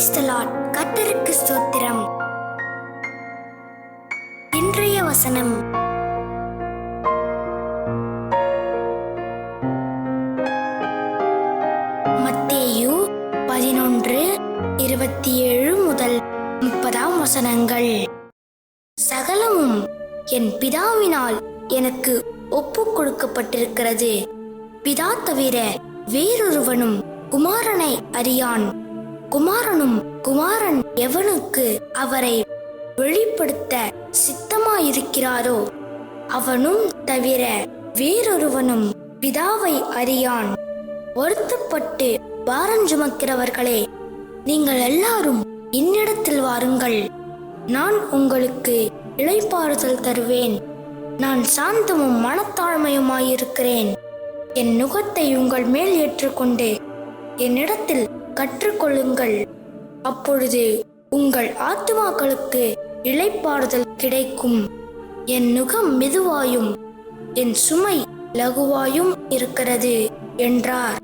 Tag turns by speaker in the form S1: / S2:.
S1: கத்தருக்கு ஸ்தோத்திரம். இன்றைய வசனம். மத்தேயு பதினொன்று இருபத்தி ஏழு முதல் முப்பதாம் வசனங்கள். சகலமும் என் பிதாவினால் எனக்கு ஒப்பு கொடுக்கப்பட்டிருக்கிறது. பிதா தவிர வேறொருவனும் குமாரனை அறியான். குமாரனும் குமாரன் எவனுக்கு அவரை வெளிப்படுத்த சித்தமாயிருக்கிறாரோ அவனும் தவிர வேறொருவனும் பிதாவை அறியான். வருத்தப்பட்டு பாரம் சுமக்கிறவர்களே நீங்கள் எல்லாரும் என்னிடத்தில் வாருங்கள். நான் உங்களுக்கு இளைப்பாறுதல் தருவேன். நான் சாந்தமும் மனத்தாழ்மையுமாயிருக்கிறேன். என் நுகத்தை உங்கள் மேல் ஏற்றுக்கொண்டு என்னிடத்தில் கற்றுக்கொள்ளுங்கள். அப்பொழுது உங்கள் ஆத்மாக்களுக்கு இளைப்பாறுதல் கிடைக்கும். என் நுகம் மெதுவாயும் என் சுமை லகுவாயும் இருக்கிறது என்றார்.